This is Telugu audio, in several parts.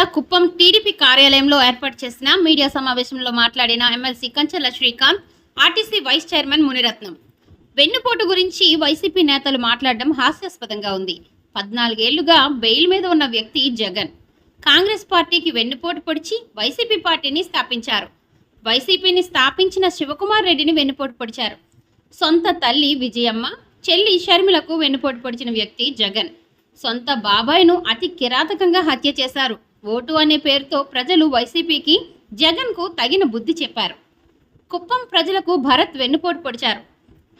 జిల్లా కుప్పం టీడీపీ కార్యాలయంలో ఏర్పాటు చేసిన మీడియా సమావేశంలో మాట్లాడిన MLC Kanchela Srikanth RTC vice chairman Muniratnam. వెన్నుపోటు గురించి వైసీపీ నేతలు మాట్లాడడం హాస్యాస్పదంగా ఉంది. పద్నాలుగేళ్ళుగా బెయిల్ మీద ఉన్న వ్యక్తి జగన్. కాంగ్రెస్ పార్టీకి వెన్నుపోటు పొడిచి వైసీపీ పార్టీని స్థాపించారు. వైసీపీని స్థాపించిన శివకుమార్ రెడ్డిని వెన్నుపోటు పొడిచారు. సొంత తల్లి విజయమ్మ చెల్లి షర్మిలకు వెన్నుపోటు పొడిచిన వ్యక్తి జగన్. సొంత బాబాయ్ను అతి కిరాతకంగా హత్య చేశారు. ఓటు అనే పేరుతో ప్రజలు వైసీపీకి జగన్కు తగిన బుద్ధి చెప్పారు. కుప్పం ప్రజలకు భరత్ వెన్నుపోటు పొడిచారు.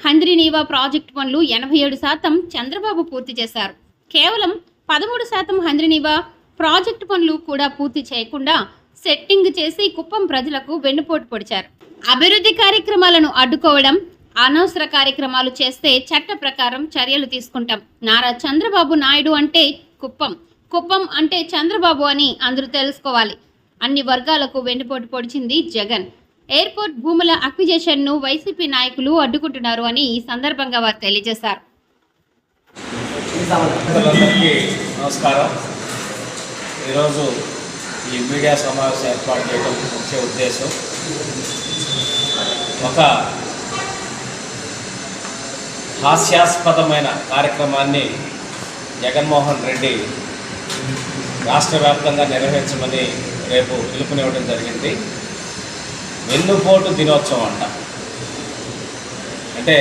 హంద్రీనీవా ప్రాజెక్టు పనులు ఎనభై ఏడు శాతం చంద్రబాబు పూర్తి చేశారు. కేవలం పదమూడు శాతం హంద్రీనీవా ప్రాజెక్టు పనులు కూడా పూర్తి చేయకుండా సెట్టింగ్ చేసి కుప్పం ప్రజలకు వెన్నుపోటు పొడిచారు. అభివృద్ధి కార్యక్రమాలను అడ్డుకోవడం అనవసర కార్యక్రమాలు చేస్తే చట్ట ప్రకారం చర్యలు తీసుకుంటాం. నారా చంద్రబాబు నాయుడు అంటే కుప్పం. కుప్పం అంటే చంద్రబాబు అని అందరూ తెలుసుకోవాలి. అన్ని వర్గాలకు వెన్నుపోటు పొడిచింది జగన్. ఎయిర్పోర్ట్ భూముల అక్విజేషన్ను వైసీపీ నాయకులు అడ్డుకుంటున్నారు అని ఈ సందర్భంగా వారు తెలియజేశారు. నమస్కారం. ఈరోజు ఈ మీడియా సమావేశం ఏర్పాటు చేయడం ముఖ్య ఉద్దేశం. ఒక హాస్యాస్పదమైన కార్యక్రమాన్ని జగన్మోహన్ రెడ్డి రాష్ట్ర వ్యాప్తంగా నిర్వహించమని రేపు పిలుపునివ్వడం జరిగింది. వెన్నుపోటు దినోత్సవం అంట. అంటే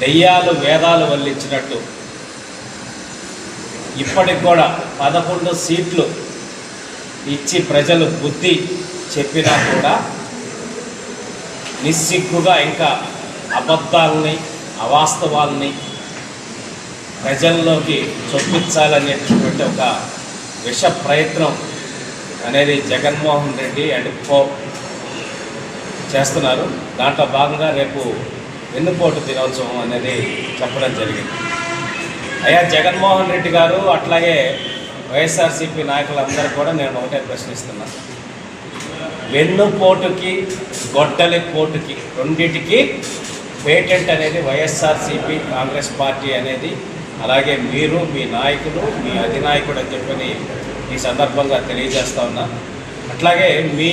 దెయ్యాలు వేదాలు వల్లించినట్టు. ఇప్పటికి కూడా పదకొండు సీట్లు ఇచ్చి ప్రజలు బుద్ధి చెప్పినా కూడా నిస్సిగ్గుగా ఇంకా అబద్ధాలని అవాస్తవాల్ని ప్రజల్లోకి చొప్పించాలనేటటువంటి ఒక విష ప్రయత్నం అనేది జగన్మోహన్ రెడ్డి అండ్ కో చేస్తున్నారు. దాంట్లో భాగంగా రేపు వెన్నుపోటు దినోత్సవం అనేది చెప్పడం జరిగింది. అయ్యా జగన్మోహన్ రెడ్డి గారు అట్లాగే వైఎస్ఆర్సీపీ నాయకులందరూ కూడా నేను ఒకటే ప్రశ్నిస్తున్నాను వెన్నుపోటుకి గొడ్డలి పోటుకి రెండింటికి పేటెంట్ అనేది వైఎస్ఆర్సీపీ కాంగ్రెస్ పార్టీ అనేది అలాగే మీరు మీ నాయకులు మీ అధినాయకుడు అని చెప్పని ఈ సందర్భంగా తెలియజేస్తా ఉన్నా. అట్లాగే మీ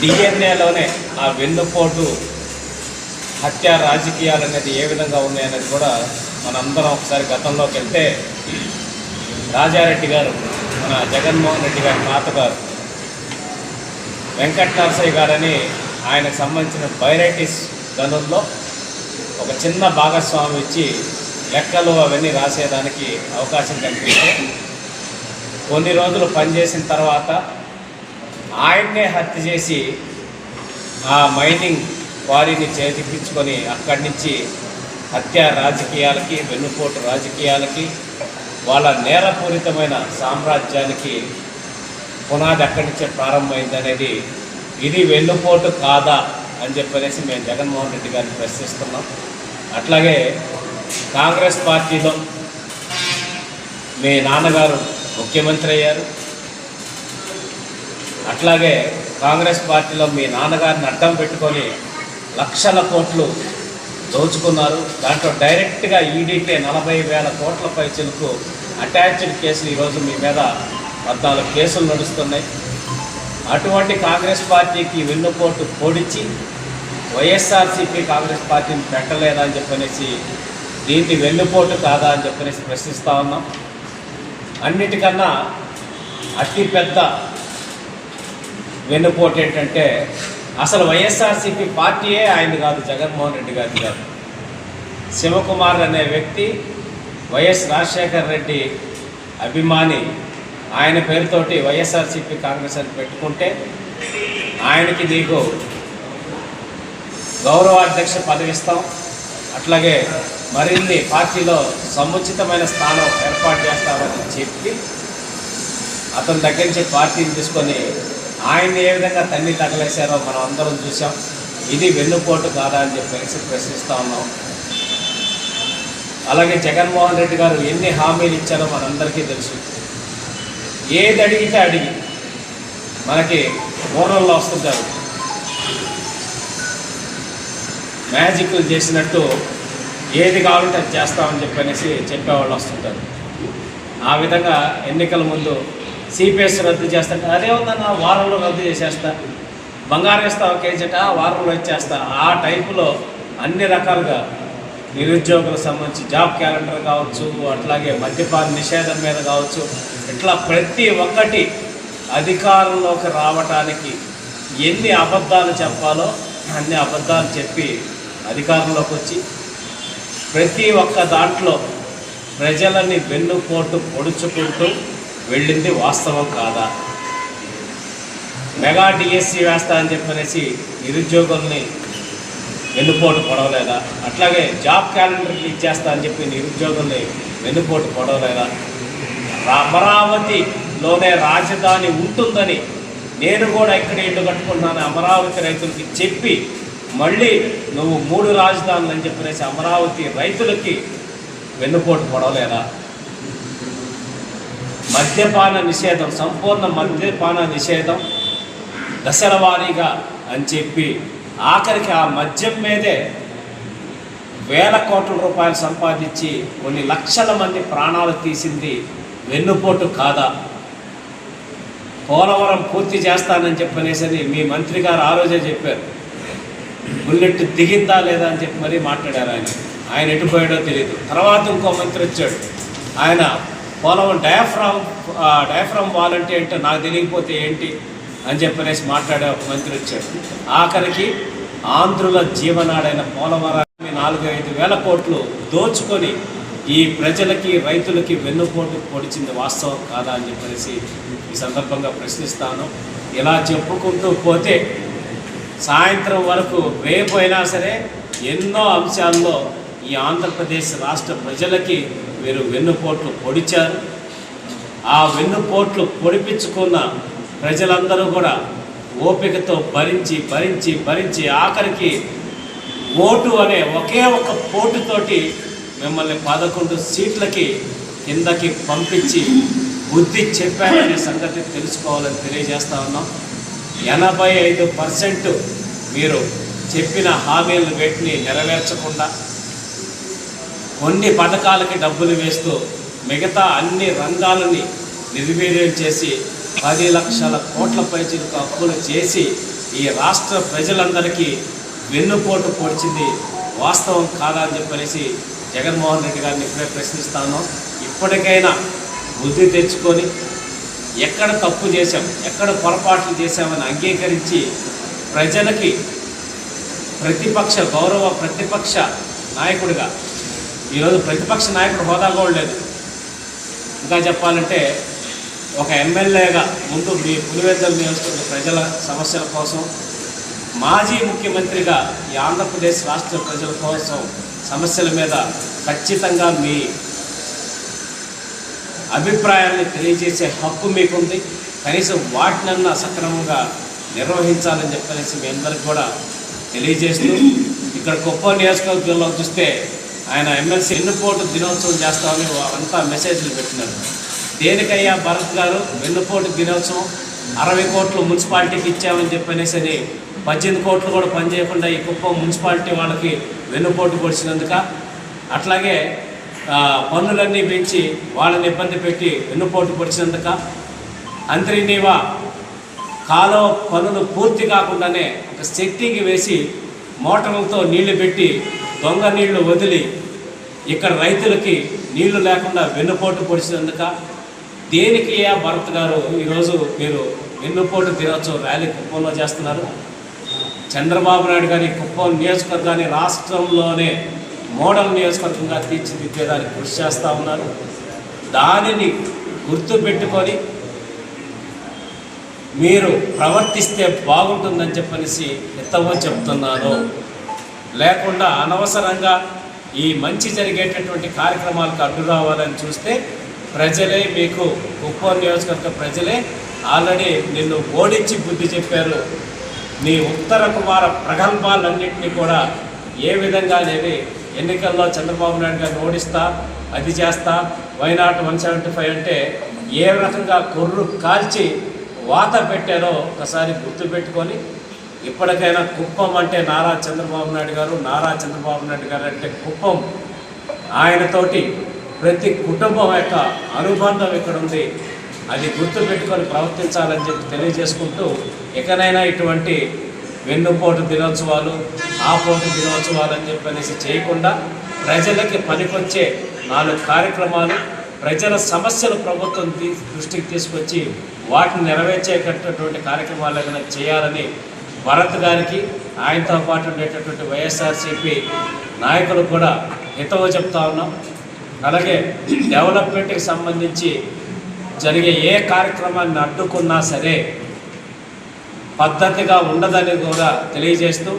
డిఎన్ఏలోనే ఆ వెన్నుపోటు హత్య రాజకీయాలు అనేది ఏ విధంగా ఉన్నాయనేది కూడా మనందరం ఒకసారి గతంలోకి వెళ్తే రాజారెడ్డి గారు మన జగన్మోహన్ రెడ్డి గారి తాతగారు వెంకట నరసయ్య గారని ఆయనకు సంబంధించిన బైరైటిస్ గనుల్లో ఒక చిన్న భాగస్వామి ఇచ్చి లెక్కలు అవన్నీ రాసేదానికి అవకాశం కల్పిస్తే కొన్ని రోజులు పనిచేసిన తర్వాత ఆయన్నే హత్య చేసి ఆ మైనింగ్ క్వారీని చేతిపించుకొని అక్కడి నుంచి హత్య రాజకీయాలకి వెన్నుపోటు రాజకీయాలకి వాళ్ళ నేరపూరితమైన సామ్రాజ్యానికి పునాది అక్కడి నుంచే ప్రారంభమైంది అనేది ఇది వెన్నుపోటు కాదా అని చెప్పనేసి మేము జగన్మోహన్ రెడ్డి గారిని ప్రశ్నిస్తున్నాం. అట్లాగే కాంగ్రెస్ పార్టీలో మీ నాన్నగారు ముఖ్యమంత్రి అయ్యారు. అట్లాగే కాంగ్రెస్ పార్టీలో మీ నాన్నగారిని అడ్డం పెట్టుకొని లక్షల కోట్లు దోచుకున్నారు. దాంట్లో డైరెక్ట్గా ఈడీకే నలభై వేల కోట్ల పైచలకు అటాచ్డ్ కేసులు ఈరోజు మీ మీద పద్నాలుగు కేసులు నడుస్తున్నాయి. అటువంటి కాంగ్రెస్ పార్టీకి వెన్నుపోటు పొడిచి వైఎస్ఆర్సీపీ కాంగ్రెస్ పార్టీని పెట్టలేదా అని చెప్పనేసి దీన్ని వెన్నుపోటు కాదా అని చెప్పనేసి ప్రశ్నిస్తూ ఉన్నాం. అన్నిటికన్నా అతి పెద్ద వెన్నుపోటు ఏంటంటే అసలు వైఎస్ఆర్సీపీ పార్టీయే ఆయన కాదు జగన్మోహన్ రెడ్డి గారి కాదు. శివకుమార్ అనే వ్యక్తి వైఎస్ రాజశేఖర్ రెడ్డి అభిమాని ఆయన పేరుతోటి వైఎస్ఆర్సీపీ కాంగ్రెస్ అని పెట్టుకుంటే ఆయనకి నీకు గౌరవాధ్యక్ష పదవిస్తాం అట్లాగే మరిన్ని పార్టీలో సముచితమైన స్థానం ఏర్పాటు చేస్తామని చెప్పి అతని దగ్గర నుంచి పార్టీని తీసుకొని ఆయన్ని ఏ విధంగా తన్ని తగలేశారో మనం అందరం చూసాం ఇది వెన్నుపోటు కాదా అని చెప్పేసి ప్రశ్నిస్తూ ఉన్నాం. అలాగే జగన్మోహన్ రెడ్డి గారు ఎన్ని హామీలు ఇచ్చారో మనందరికీ తెలుసు. ఏది అడిగితే అడిగి. మనకి ఓనర్లో వస్తుంటారు మ్యాజిక్లు చేసినట్టు ఏది కావాలంటే అది చేస్తామని చెప్పనేసి చెప్పేవాళ్ళు వస్తుంటారు. ఆ విధంగా ఎన్నికల ముందు సిపిఎస్ రద్దు చేస్తాంటే అదే ఉందన్న వారంలో రద్దు చేసేస్తా. బంగారం ఇస్తా ఒక కేజీట వారంలో ఇచ్చేస్తా. ఆ టైపులో అన్ని రకాలుగా నిరుద్యోగులకు సంబంధించి జాబ్ క్యాలెండర్ కావచ్చు అట్లాగే మద్యపాన నిషేధం మీద కావచ్చు ఇట్లా ప్రతి ఒక్కటి అధికారంలోకి రావటానికి ఎన్ని అబద్ధాలు చెప్పాలో అన్ని అబద్ధాలు చెప్పి అధికారంలోకి వచ్చి ప్రతి ఒక్క దాంట్లో ప్రజలని వెన్నుపోటు పొడుచుకుంటూ వెళ్ళింది వాస్తవం కాదా? మెగా డిఎస్సి వేస్తా అని చెప్పనేసి నిరుద్యోగుల్ని వెన్నుపోటు పొడవలేదా? అట్లాగే జాబ్ క్యాలెండర్కి ఇచ్చేస్తా అని చెప్పి నిరుద్యోగుల్ని వెన్నుపోటు పొడవలేదా? అమరావతిలోనే రాజధాని ఉంటుందని నేను కూడా ఇక్కడ ఇల్లు కట్టుకున్నాను అమరావతి రైతులకి చెప్పి మళ్ళీ నువ్వు మూడు రాజధానులు అని చెప్పేసి అమరావతి రైతులకి వెన్నుపోటు పొడవలేదా? మద్యపాన నిషేధం సంపూర్ణ మద్యపాన నిషేధం దశల వారీగా అని చెప్పి ఆఖరికి ఆ మద్యం మీదే వేల కోట్ల రూపాయలు సంపాదించి కొన్ని లక్షల మంది ప్రాణాలు తీసింది వెన్నుపోటు కాదా? పోలవరం పూర్తి చేస్తానని చెప్పనేసరి మీ మంత్రి గారు ఆ రోజే చెప్పారు. బుల్లెట్ దిగిందా లేదా అని చెప్పి మరీ మాట్లాడారు ఆయన. ఆయన ఎటుపోయాడో తెలియదు తర్వాత ఇంకో మంత్రి వచ్చాడు. ఆయన పోలవరం డయాఫ్రామ్ డయాఫ్రామ్ వాల్ అంటే ఏంటో నాకు తెలియకపోతే ఏంటి అని చెప్పనేసి మాట్లాడే ఒక మంత్రి వచ్చాడు. ఆఖరికి ఆంధ్రుల జీవనాడైన పోలవరాన్ని నాలుగు ఐదు వేల కోట్లు దోచుకొని ఈ ప్రజలకి రైతులకి వెన్నుపోటు పొడిచింది వాస్తవం కాదా అని చెప్పేసి ఈ సందర్భంగా ప్రశ్నిస్తాను. ఇలా చెప్పుకుంటూ పోతే సాయంత్రం వరకు రేపు అయినా సరే ఎన్నో అంశాల్లో ఈ ఆంధ్రప్రదేశ్ రాష్ట్ర ప్రజలకి మీరు వెన్నుపోట్లు పొడిచారు. ఆ వెన్నుపోట్లు పొడిపించుకున్న ప్రజలందరూ కూడా ఓపికతో భరించి భరించి భరించి ఆఖరికి ఓటు అనే ఒకే ఒక పోటుతోటి మిమ్మల్ని పదకొండు సీట్లకి కిందకి పంపించి బుద్ధి చెప్పారనే సంగతి తెలుసుకోవాలని తెలియజేస్తా ఉన్నాం. ఎనభై ఐదు పర్సెంట్ మీరు చెప్పిన హామీలను వేటిని నెరవేర్చకుండా కొన్ని పథకాలకి డబ్బులు వేస్తూ మిగతా అన్ని రంగాలని నిర్వీర్యం చేసి పది లక్షల కోట్ల పైచిలకు అప్పులు చేసి ఈ రాష్ట్ర ప్రజలందరికీ వెన్నుపోటు పొడిచింది వాస్తవం కాదని చెప్పనేసి జగన్మోహన్ రెడ్డి గారిని ఇప్పుడే ప్రశ్నిస్తాను. ఇప్పటికైనా బుద్ధి తెచ్చుకొని ఎక్కడ తప్పు చేశాం ఎక్కడ పొరపాట్లు చేశామని అంగీకరించి ప్రజలకి ప్రతిపక్ష గౌరవ ప్రతిపక్ష నాయకుడిగా ఈరోజు ప్రతిపక్ష నాయకుడు హోదా కూడా లేదు. ఇంకా చెప్పాలంటే ఒక ఎమ్మెల్యేగా ముందు మీ పులివెద్దలు నియోజకవర్గ ప్రజల సమస్యల కోసం మాజీ ముఖ్యమంత్రిగా ఈ ఆంధ్రప్రదేశ్ రాష్ట్ర ప్రజల కోసం సమస్యల మీద ఖచ్చితంగా మీ అభిప్రాయాన్ని తెలియజేసే హక్కు మీకుంది. కనీసం వాటినన్నా సక్రమంగా నిర్వహించాలని చెప్పనేసి మీ అందరికి కూడా తెలియజేస్తూ ఇక్కడ కుప్పం నియోజకవర్గంలో చూస్తే ఆయన ఎమ్మెల్సీ వెన్నుపోటు దినోత్సవం చేస్తామని అంతా మెసేజ్లు పెట్టినారు. దేనికయ్యా భరత్ గారు? వెన్నుపోటు దినోత్సవం. అరవై కోట్లు మున్సిపాలిటీకి ఇచ్చామని చెప్పనేసి అని పద్దెనిమిది కోట్లు కూడా పనిచేయకుండా ఈ కుప్పం మున్సిపాలిటీ వాళ్ళకి వెన్నుపోటు పొడిచినందుక అట్లాగే పన్నులన్నీ పెంచి వాళ్ళని ఇబ్బంది పెట్టి వెన్నుపోటు పొడిచినందుక అంతరినీవ కాలువ పనులు పూర్తి కాకుండానే ఒక సెట్టింగ్ వేసి మోటార్లతో నీళ్ళు పెట్టి దొంగ నీళ్ళు వదిలి ఇక్కడ రైతులకి నీళ్ళు లేకుండా వెన్నుపోటు పొడిచినందుక దేనికి ఏ భరత్ గారు ఈరోజు మీరు వెన్నుపోటు దినోత్సవం ర్యాలీ కుప్పంలో చేస్తున్నారు? చంద్రబాబు నాయుడు గారి కుప్పం నియోజకవర్గాన్ని రాష్ట్రంలోనే మోడల్ నియోజకవర్గంగా తీర్చిదిద్దేదానికి కృషి చేస్తూ ఉన్నారు. దానిని గుర్తుపెట్టుకొని మీరు ప్రవర్తిస్తే బాగుంటుందని చెప్పనేసి ఎత్తవో చెప్తున్నాను. లేకుండా అనవసరంగా ఈ మంచి జరిగేటటువంటి కార్యక్రమాలకు అడ్డు రావాలని చూస్తే ప్రజలే మీకు కుప్పం నియోజకవర్గ ప్రజలే ఆల్రెడీ నిన్ను ఓడించి బుద్ధి చెప్పారు. నీ ఉత్తర కుమార ప్రగల్భాలన్నింటినీ కూడా ఏ విధంగా అనేది ఎన్నికల్లో చంద్రబాబు నాయుడు గారిని ఓడిస్తా అది చేస్తా వైనాట్ వన్ సెవెంటీ ఫైవ్ అంటే ఏ రకంగా కొర్రు కాల్చి వాత పెట్టారో ఒకసారి గుర్తుపెట్టుకొని ఇప్పటికైనా కుప్పం అంటే నారా చంద్రబాబు నాయుడు గారు నారా చంద్రబాబు నాయుడు గారు అంటే కుప్పం. ఆయనతోటి ప్రతి కుటుంబం యొక్క అనుబంధం ఇక్కడ ఉంది అది గుర్తుపెట్టుకొని ప్రవర్తించాలని చెప్పి తెలియజేసుకుంటూ ఇకనైనా ఇటువంటి వెన్నుపోటు దినోత్సవాలు ఆపోటు దినోత్సవాలు అని చెప్పనేసి చేయకుండా ప్రజలకి పనికొచ్చే నాలుగు కార్యక్రమాలు ప్రజల సమస్యలు ప్రభుత్వం దృష్టికి తీసుకొచ్చి వాటిని నెరవేర్చేటటువంటి కార్యక్రమాలు ఏమైనా చేయాలని భరత్ గారికి ఆయనతో పాటు ఉండేటటువంటి వైఎస్ఆర్సీపీ నాయకులు కూడా హితవు చెప్తా ఉన్నాం. అలాగే డెవలప్మెంట్కి సంబంధించి జరిగే ఏ కార్యక్రమాన్ని అడ్డుకున్నా సరే పద్ధతిగా ఉండదని కూడా తెలియజేస్తూ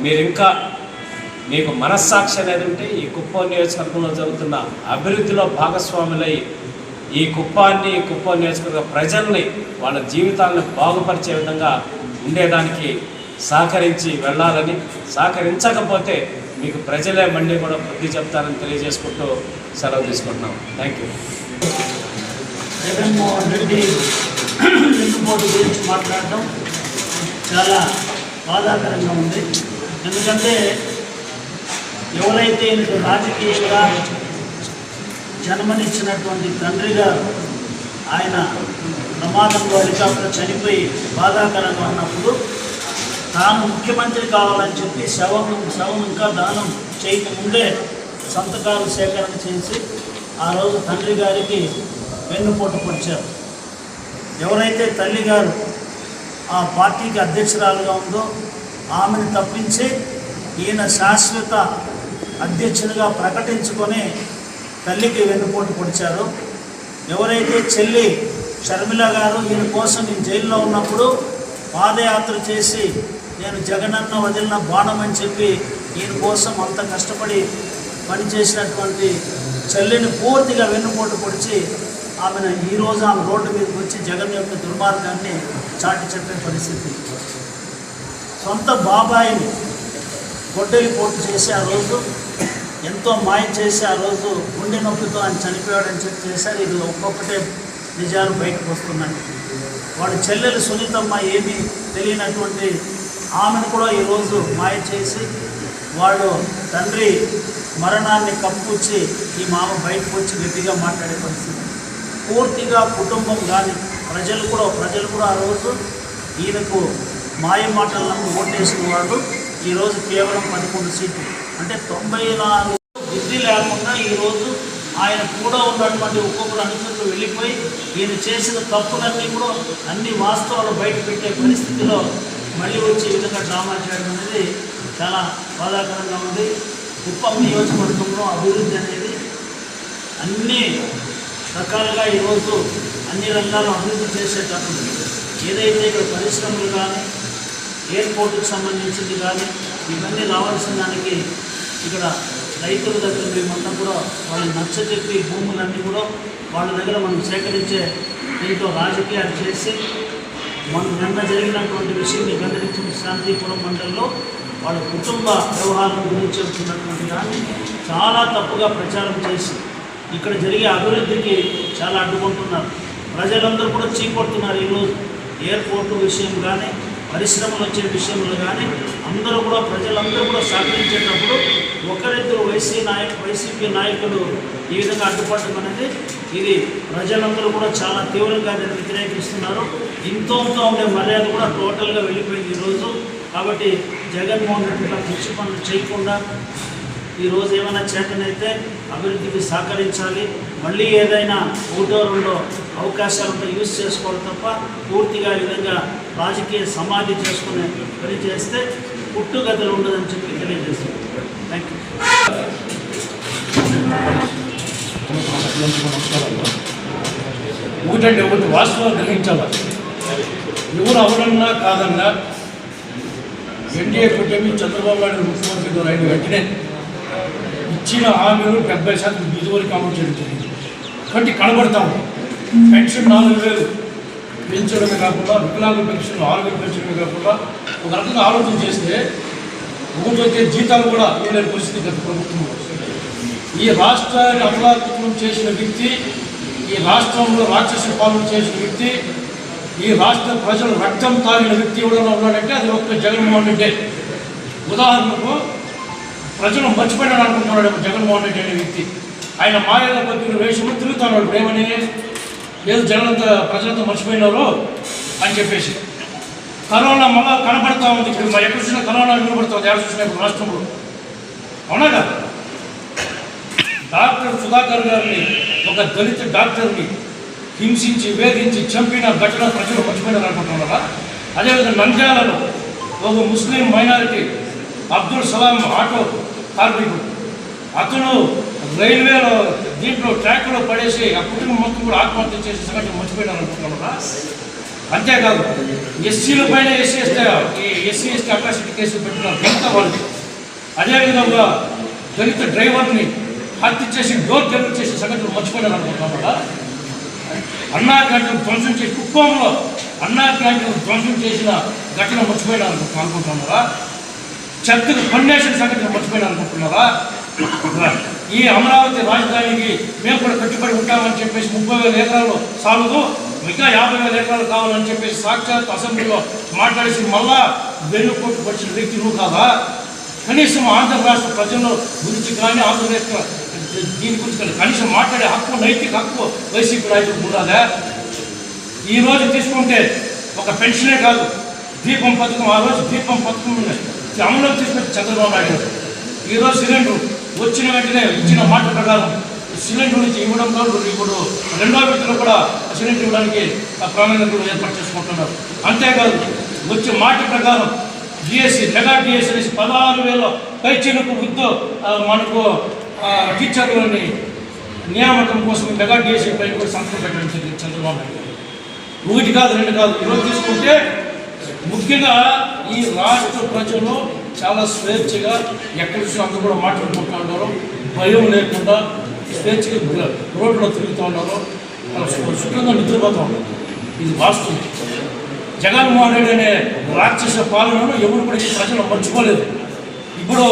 మీరు ఇంకా మీకు మనస్సాక్షి అనేది ఉంటే ఈ కుప్పం నియోజకవర్గంలో జరుగుతున్న అభివృద్ధిలో భాగస్వాములై ఈ కుప్పాన్ని ఈ కుప్పం నియోజకవర్గ ప్రజల్ని వాళ్ళ జీవితాలను బాగుపరిచే విధంగా ఉండేదానికి సహకరించి వెళ్ళాలని సహకరించకపోతే మీకు ప్రజలే మళ్ళీ కూడా బుద్ధి చెప్తారని తెలియజేసుకుంటూ సెలవు తీసుకుంటున్నాం. థ్యాంక్ యూ జగన్మోహన్ రెడ్డి వెన్నుపోటు గురించి మాట్లాడటం చాలా బాధాకరంగా ఉంది. ఎందుకంటే ఎవరైతే ఇంత రాజకీయంగా జన్మనిచ్చినటువంటి తండ్రి గారు ఆయన ప్రమాదంలో హెలికాప్టర్ చనిపోయి బాధాకరంగా ఉన్నప్పుడు తాను ముఖ్యమంత్రి కావాలని చెప్పి శవం శవం ఇంకా దానం చేయకముందే సంతకాలు సేకరణ చేసి ఆ రోజు తండ్రి గారికి వెన్నుపోటు పొడిచారు. ఎవరైతే తల్లి గారు ఆ పార్టీకి అధ్యక్షురాలుగా ఉందో ఆమెను తప్పించి ఈయన శాశ్వత అధ్యక్షుడిగా ప్రకటించుకొని తల్లికి వెన్నుపోటు పొడిచారు. ఎవరైతే చెల్లి షర్మిల గారు ఈయన కోసం నేను జైల్లో ఉన్నప్పుడు పాదయాత్ర చేసి నేను జగనన్న వదిలిన బాణం అని చెప్పి ఈయన కోసం అంత కష్టపడి పనిచేసినటువంటి చెల్లిని పూర్తిగా వెన్నుపోటు పొడిచి ఆమెను ఈరోజు ఆమె రోడ్డు మీదకి వచ్చి జగన్ యొక్క దుర్మార్గాన్ని చాటి చెప్పే పరిస్థితి. సొంత బాబాయిని గొడ్డలి పోటు చేసి ఆ రోజు ఎంతో మాయ చేసి ఆ రోజు గుండె నొప్పితో ఆయన చనిపోయాడని చెప్పి చేశారు. ఇది ఒక్కొక్కటే నిజాలు బయటకు వస్తున్నాయి. వాడి చెల్లెలు సునీతమ్మ ఏమీ తెలియనటువంటి ఆమెను కూడా ఈరోజు మాయ చేసి వాళ్ళు తండ్రి మరణాన్ని కప్పుచ్చి ఈ మామ బయటకు వచ్చి గట్టిగా మాట్లాడే పరిస్థితి. పూర్తిగా కుటుంబం కానీ ప్రజలు కూడా ప్రజలు కూడా ఆ రోజు ఈయనకు మాయ మాటలను ఓటేసిన వాళ్ళు ఈరోజు కేవలం పదకొండు సీట్లు. అంటే తొంభై నాలుగు బుద్ధి లేకుండా ఈరోజు ఆయన కూడా ఉన్నటువంటి ఒక్కొక్కరు అనుచరులు వెళ్ళిపోయి ఈయన చేసిన తప్పులన్నీ కూడా అన్ని వాస్తవాలు బయట పెట్టే పరిస్థితిలో మళ్ళీ వచ్చి ఈ విధంగా డ్రామా చేయడం అనేది చాలా బాధాకరంగా ఉంది. కుప్పం నియోజకవర్గంలో అభివృద్ధి అనేది అన్నీ రకాలుగా ఈరోజు అన్ని రంగాలు అభివృద్ధి చేసేటప్పుడు ఏదైతే ఇక్కడ పరిశ్రమలు కానీ ఎయిర్పోర్టుకు సంబంధించింది కానీ ఇవన్నీ రావాల్సిన దానికి ఇక్కడ రైతుల దగ్గర మేమంతా కూడా వాళ్ళని నచ్చజెప్పి భూములన్నీ కూడా వాళ్ళ దగ్గర మనం సేకరించే దీంతో రాజకీయాలు చేసి మన నిన్న జరిగినటువంటి విషయం గందరించిన శాంతిపురం మండలిలో వాళ్ళ కుటుంబ వ్యవహారం గురించి వచ్చినటువంటి దాన్ని చాలా తప్పుగా ప్రచారం చేసి ఇక్కడ జరిగే అభివృద్ధికి చాలా అడ్డుకుంటున్నారు. ప్రజలందరూ కూడా చీకొడుతున్నారు ఈరోజు ఎయిర్పోర్టు విషయం కానీ పరిశ్రమలు వచ్చే విషయంలో కానీ అందరూ కూడా ప్రజలందరూ కూడా సహకరించేటప్పుడు ఒకరిద్దరు వైసీ నాయకు వైసీపీ నాయకులు ఈ విధంగా అడ్డుపడటం అనేది ఇది ప్రజలందరూ కూడా చాలా తీవ్రంగా దీన్ని వ్యతిరేకిస్తున్నారు. ఇంతో ఉండే మర్యాద కూడా టోటల్గా వెళ్ళిపోయింది ఈరోజు. కాబట్టి జగన్మోహన్ రెడ్డి ఇలా పిచ్చి పనులు చేయకుండా ఈరోజు ఏమైనా చేతనైతే అభివృద్ధికి సహకరించాలి. మళ్ళీ ఏదైనా ఒకటో రెండో అవకాశాలు యూజ్ చేసుకోవాలి తప్ప పూర్తిగా ఈ విధంగా రాజకీయ సమాధి చేసుకునే పని చేస్తే పుట్టుగతలు ఉండదని చెప్పి తెలియజేస్తున్నాను థ్యాంక్ యూ ఒకటంటే ఒకటి వాస్తవం గ్రహించాలి? ఎవరు అవునన్నా కాదన్నా ఎన్డీఏ కూటమి చంద్రబాబు నాయుడు ముఖ్యమంత్రి ద్వారా వెంటనే ఇచ్చిన హామీలు డెబ్బై శాతం ఇదివరకు అమలు చేయడం జరిగింది. కాబట్టి కనబడతాము పెన్షన్ నాలుగు వేలు పెంచడమే కాకుండా వికలాంగ పెన్షన్ ఆరు వేలు పెంచడమే కాకుండా ఒక రకంగా ఆలోచన చేస్తే ఊరికే జీతాలు కూడా ఇవ్వలేని పరిస్థితి గత ప్రభుత్వం ఈ రాష్ట్రాన్ని అమలాత్మకం చేసిన వ్యక్తి ఈ రాష్ట్రంలో రాక్షస పాలన చేసిన వ్యక్తి ఈ రాష్ట్ర ప్రజలు రక్తం తాగిన వ్యక్తి ఎవడన్నా ఉన్నాడంటే అది ఒక్క జగన్మోహన్ రెడ్డి. ఉదాహరణకు ప్రజలు మర్చిపోయినాడు అనుకుంటున్నాడు జగన్మోహన్ రెడ్డి అనే వ్యక్తి. ఆయన మాయల కొద్ది వేషము తిరుగుతున్నాడు. ప్రేమని ఏదో జనంతా ప్రజలంతా మర్చిపోయినారు అని చెప్పేసి. కరోనా మళ్ళా కనబడతా ఉంది. ఇక్కడ మరి ఎక్కడ చూసినా కరోనా వినబడుతుంది ఎక్కడ చూసినా ఇప్పుడు రాష్ట్రంలో. అవునా కదా? డాక్టర్ సుధాకర్ గారిని ఒక దళిత డాక్టర్ని హింసించి వేధించి చంపిన ఘటన ప్రజలు మర్చిపోయినారు అనుకుంటున్నారా? అదేవిధంగా నంద్యాలలో ఒక Muslim minority Abdul Salam auto కార్మికుడు. అతను రైల్వేలో దీంట్లో ట్రాక్లో పడేసి ఆ కుటుంబం మొత్తం కూడా ఆత్మహత్య చేసే సంగతి మర్చిపోయినారు అనుకుంటున్నారా అంతేకాదు ఎస్సీల పైన SC ST SC ST atrocity కేసులు పెట్టిన ఘనత వాళ్ళకి అదేవిధంగా దళిత డ్రైవర్ని హత్య చేసి డోర్ డెలివరీ చేసే సంగతులు మర్చిపోయినారు అనుకుంటున్నారా అన్నా క్యాంటీన్ ధ్వంసం చేసి కుప్పంలో అన్నా క్యాంటీన్ ధ్వంసం చేసిన ఘటన మర్చిపోయినారు అనుకుంటు- అనుకుంటున్నారా చెత్తకు ఫౌండేషన్ సంగతి మర్చిపోయాను అనుకుంటున్నారా ఈ అమరావతి రాజధానికి మేము కూడా కట్టుబడి ఉంటామని చెప్పేసి ముప్పై వేల ఎకరాలు సాగుదు ఇంకా యాభై వేల ఎకరాలు కావాలని చెప్పేసి సాక్షాత్ అసెంబ్లీలో మాట్లాడేసి మళ్ళా వెన్నుపోటు వచ్చిన వ్యక్తి నువ్వు కాదా? కనీసం ఆంధ్ర రాష్ట్ర ప్రజల గురించి కానీ ఆంధ్రప్రదేశ్ దీని గురించి కానీ కనీసం మాట్లాడే హక్కు నైతిక హక్కు వైసీపీ నాయకులకు ఉన్నదా ఈ రోజు తీసుకుంటే ఒక పెన్షనే కాదు దీపం పథకం ఆ రోజు దీపం పథకం అమలులోకి తీసుకొచ్చి చంద్రబాబు నాయుడు ఈరోజు సిలిండర్ వచ్చిన వెంటనే ఇచ్చిన మాట ప్రకారం సిలిండర్ నుంచి ఇవ్వడంలో ఇప్పుడు రెండో వ్యక్తులు కూడా సిలిండర్ ఇవ్వడానికి ఆ ప్రాణాలను ఏర్పాటు చేసుకుంటున్నారు. అంతేకాదు వచ్చే మాట ప్రకారం డిఎస్సి మెగా డిఎస్సి అనేసి పదహారు వేల పైచీలకు వృద్ధు మనకు టీచర్లని నియామకం కోసం మెగా డిఎస్సి పై కూడా సంతకం పెట్టడం జరిగింది చంద్రబాబు నాయుడు ఒకటి కాదు రెండు కాదు ఈరోజు తీసుకుంటే ముఖ్యంగా ఈ రాష్ట్ర ప్రజలు చాలా స్వేచ్ఛగా ఎక్కడి నుంచి అందరూ కూడా మాట్లాడుకుంటూ ఉన్నారు. భయం లేకుండా స్వేచ్ఛగా రోడ్లో తిరుగుతూ ఉన్నారు. చాలా సుఖంగా నిద్రపోతూ ఉన్నారు ఇది వాస్తవం. జగన్మోహన్ రెడ్డి అనే రాక్షస పాలనను ఎవరు కూడా ఈ ప్రజలు మర్చిపోలేదు. ఇప్పుడు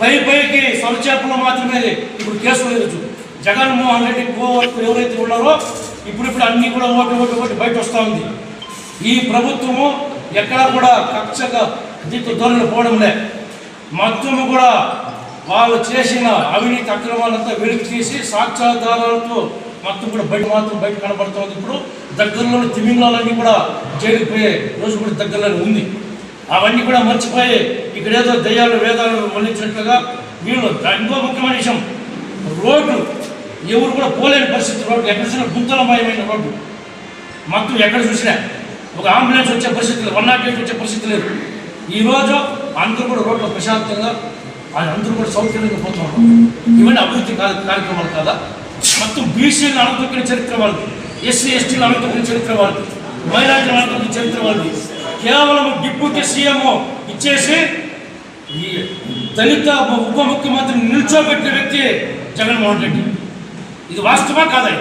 పై పైకి సంక్షేపంలో మాత్రమే ఇప్పుడు కేసులు లేదు. జగన్మోహన్ రెడ్డి కోవర్కు ఎవరైతే ఉన్నారో ఇప్పుడు ఇప్పుడు అన్ని కూడా ఓటు ఓటు ఓటు బయట వస్తూ ఉంది. ఈ ప్రభుత్వము ఎక్కడ కూడా కక్షగా దిక్కు ధోరణి పోవడం లే మొత్తము కూడా వాళ్ళు చేసిన అవినీతి అక్రమాలంతా వెలికి తీసి సాక్ష్యాధారాలతో మొత్తం కూడా బయట మాత్రం బయట కనబడుతుంది. ఇప్పుడు దగ్గరలో తిమింగళాలన్నీ కూడా చేరిపోయే పోయే రోజు కూడా దగ్గరలోనే ఉంది. అవన్నీ కూడా మర్చిపోయి ఇక్కడ ఏదో దయ్యాలు వేదాలు మళ్ళించినట్లుగా వీళ్ళు ఇంకో ముఖ్యమైన విషయం. రోడ్లు ఎవరు కూడా పోలేని పరిస్థితి రోడ్లు. ఎక్కడ చూసినా గుంతలమయమైన రోడ్లు. మొత్తం ఎక్కడ చూసినా ఒక అంబులెన్స్ వచ్చే పరిస్థితి లేదు వన్ నాట్ ఎయిట్ వచ్చే పరిస్థితి లేదు. ఈ రోజు అందరూ కూడా రోడ్లో ప్రశాంతంగా ఆ అందరూ కూడా సౌకర్యంగా పోతూ ఉన్నారు. ఇవన్నీ అభివృద్ధి కార్య- కార్యక్రమాలు కాదా? మొత్తం బీసీలు అణగదొక్కిన చరిత్ర వాళ్ళకి ఎస్సీ ఎస్టీలు అణగదొక్కిన చరిత్ర వాళ్ళకి మైనార్టీలు అణగదొక్కిన చరిత్ర వాళ్ళకి కేవలం డిప్యూటీ సీఎం ఇచ్చేసి ఈ దళిత ఉప ముఖ్యమంత్రిని నిల్చోబెట్టిన వ్యక్తి జగన్మోహన్ రెడ్డి. ఇది వాస్తవా కాదా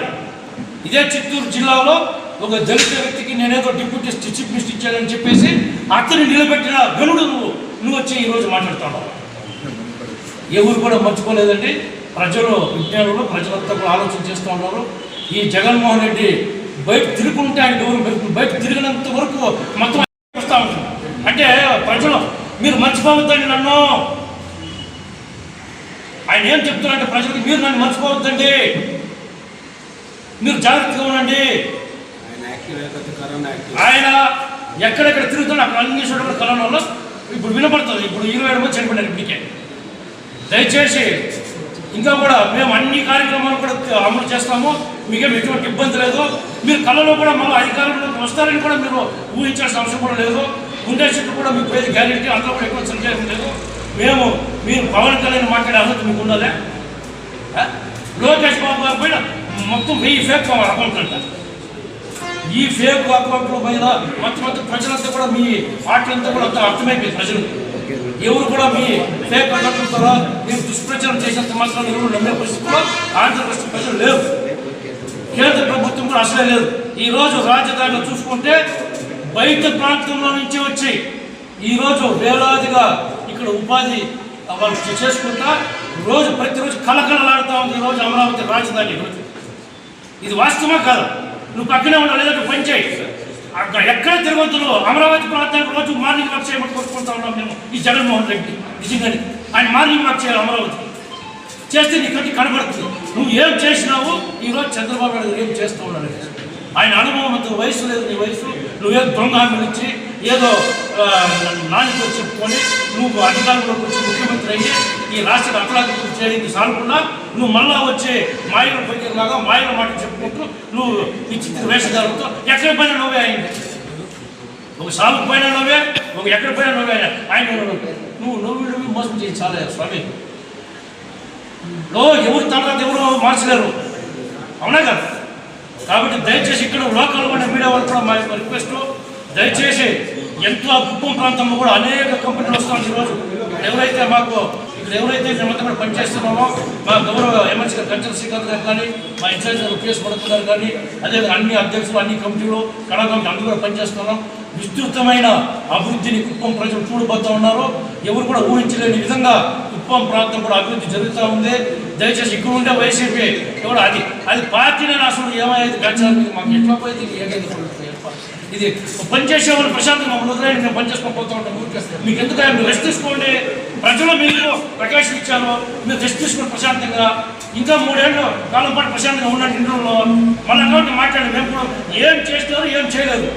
ఇదే చిత్తూరు జిల్లాలో ఒక దళిత వ్యక్తికి నేనేదో డిప్యూటీ చీఫ్ మినిస్టర్ ఇచ్చానని చెప్పేసి అతన్ని నిలబెట్టిన గనుడు నువ్వు నువ్వు వచ్చి ఈరోజు మాట్లాడుతున్నావు. ఎవరు కూడా మర్చిపోలేదండి. ప్రజలు విజ్ఞానులు ప్రజలంతా కూడా ఆలోచన చేస్తూ ఉన్నారు. ఈ జగన్మోహన్ రెడ్డి బయట తిరుగుంటే ఆయన ఎవరు బయట- బయట తిరిగినంత వరకు మొత్తం వస్తూ ఉంటుంది అంటే ప్రజలు మీరు మర్చిపోవద్దండి నన్ను. ఆయన ఏం చెప్తున్నారంటే ప్రజలకు మీరు నన్ను మర్చిపోవద్దండి. మీరు జాగ్రత్తగా ఉండండి. ఆయన ఎక్కడెక్కడ తిరుగుతున్న అక్కడ అన్ని చోట్ల కరోనాలో ఇప్పుడు వినపడుతుంది. ఇప్పుడు ఇరవై ఏడు మంది చనిపోయినారు ఇప్పటికే. దయచేసి ఇంకా కూడా మేము అన్ని కార్యక్రమాలు కూడా అమలు చేస్తాము. మీకేం ఎటువంటి ఇబ్బంది లేదు. మీరు కళలో కూడా మళ్ళీ అధికారంలోకి వస్తారని కూడా మీరు ఊహించాల్సిన అవసరం కూడా లేదు. ఉండే చెట్టు కూడా మీకు ఏది గ్యారెంటీ అందులో కూడా ఎక్కువ సందేహం లేదు. మేము మీరు పవన్ కళ్యాణ్ మాట్లాడే అర్హత మీకు ఉండాలి లోకేష్ బాబు గారు పోయిన మొత్తం వెయ్యి ఫేక్ అకౌంట్ అంటారు ఈ ఫేక్ అకౌంట్ల మీద మొత్తం మొత్తం ప్రజలంతా కూడా మీ పార్టీలంతా కూడా అంతా అర్థమైపోయింది ప్రజలు. ఎవరు కూడా మీ ఫేక్ అకౌంట్ల ద్వారా మీరు దుష్ప్రచారం చేసిన మాత్రం ఎవరు నమ్మే పరిస్థితుల్లో ఆంధ్రప్రదేశ్ ప్రజలు లేరు. కేంద్ర ప్రభుత్వం కూడా అసలే లేదు. ఈ రోజు రాజధానిలో చూసుకుంటే బయట ప్రాంతంలో నుంచి వచ్చి ఈరోజు వేలాదిగా ఇక్కడ ఉపాధి వాళ్ళు చేసుకుంటా రోజు ప్రతిరోజు కలకలలాడుతూ ఉంది ఈ రోజు అమరావతి రాజధాని. ఈరోజు రోజు ఇది వాస్తవమా కాదు? నువ్వు పక్కనే ఉండవు లేదంటే పని చేయి. అక్కడ ఎక్కడ తిరగొద్దు అమరావతి ప్రాంతానికి రోజు మార్నింగ్ వాక్ చేయమని కోరుకుంటా ఉన్నాం మేము. ఈ జగన్మోహన్ రెడ్డి నిజంగానే. ఆయన మార్నింగ్ వాక్ చేయాలి అమరావతి. చేస్తే నీకంటే కనబడుతుంది. నువ్వు ఏం చేసినావు ఈరోజు చంద్రబాబు నాయుడు ఏం చేస్తూ ఉన్నాడు ఆయన అనుభవం వయసు లేదు నీ వయసు. నువ్వేం దొంగ హామీలు ఇచ్చి ఏదో ఆ, నాణ్యత చెప్పుకొని నువ్వు అధికారంలోకి వచ్చి ముఖ్యమంత్రి అయ్యి ఈ రాష్ట్ర అపరాధి చేయడానికి సానుకున్నా నువ్వు మళ్ళా వచ్చి మాయల లాగా మాయల మాట చెప్పుకుంటూ నువ్వు ఈ చిత్ర వేషధారులతో ఎక్కడ పైన నువ్వే అయింది ఒక సాగు పైన నువ్వే ఒక ఎక్కడ పైన నువ్వే ఆయన. నువ్వు నువ్వు నువ్వు మోసం చేయి చాలా స్వామి. లో ఎవరు తర్వాత ఎవరు మార్చలేరు? అవునా కదా? కాబట్టి దయచేసి ఇక్కడ లోకల్ ఉన్న మీడియా వాళ్ళు కూడా మా యొక్క రిక్వెస్ట్ దయచేసి ఎంతో కుప్పం ప్రాంతంలో కూడా అనేక కంపెనీలు వస్తాం ఈరోజు ఎవరైతే మాకు ఇక్కడ ఎవరైతే మేమంతా కూడా పనిచేస్తున్నామో మా గౌరవ ఎమ్మెల్సీ గారు గంటల శ్రీకాంత్ గారు కానీ మా ఇన్ఛార్జ్ గారు పిఎస్ భరత్ గారు కానీ అదే అన్ని అధ్యక్షులు అన్ని కమిటీలు కళాకారులు అందరూ కూడా పనిచేస్తున్నాం. విస్తృతమైన అభివృద్ధిని కుప్పం ప్రజలు చూడబోతూ ఉన్నారు. ఎవరు కూడా ఊహించలేని విధంగా కుప్పం ప్రాంతం కూడా అభివృద్ధి జరుగుతూ ఉంది. దయచేసి ఇక్కడ ఉండే వైసీపీ ఎవరు? అది అది పార్టీనే అసలు ఏమయ్యేది? గచ్చాలి మాకు ఎట్లా పోయింది? ఇది ఇది పనిచేసే వాళ్ళు ప్రశాంతంగా వదిలేయండి మేము పనిచేసుకొని పోతూ ఉంటాం ఊరికే. మీకు ఎందుకు ఆయన రెస్ట్ తీసుకోండి. ప్రజలు మీకు ప్రకాశం ఇచ్చారు. మీరు రెస్ట్ తీసుకుని ప్రశాంతంగా. ఇంకా మూడేళ్ళు కాలం పాటు ప్రశాంతంగా ఉన్నట్టు ఇంట్లో మన అకౌంట్ మాట్లాడి మేము కూడా ఏం చేస్తున్నారు ఏం చేయలేదు.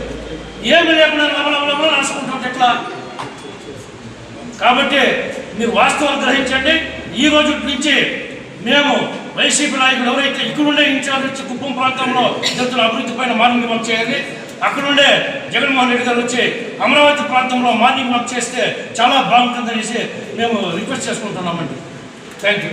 ఏమి లేకుండా లవలవలవల రాసుకుంటాం ఎట్లా? కాబట్టి మీరు వాస్తవాలు గ్రహించండి. ఈ రోజు నుంచి మేము వైసీపీ నాయకులు ఎవరైతే ఇక్కడుండే ఇన్ఛార్జ్ వచ్చి కుప్పం ప్రాంతంలో జరుగుతున్న అభివృద్ధి పైన మార్గం చేయాలి అక్కడుండే జగన్మోహన్ రెడ్డి గారు వచ్చి అమరావతి ప్రాంతంలో మార్నింగ్ వాక్ చేస్తే చాలా బాగుంటుందనేసి మేము రిక్వెస్ట్ చేసుకుంటున్నామండి. Thank you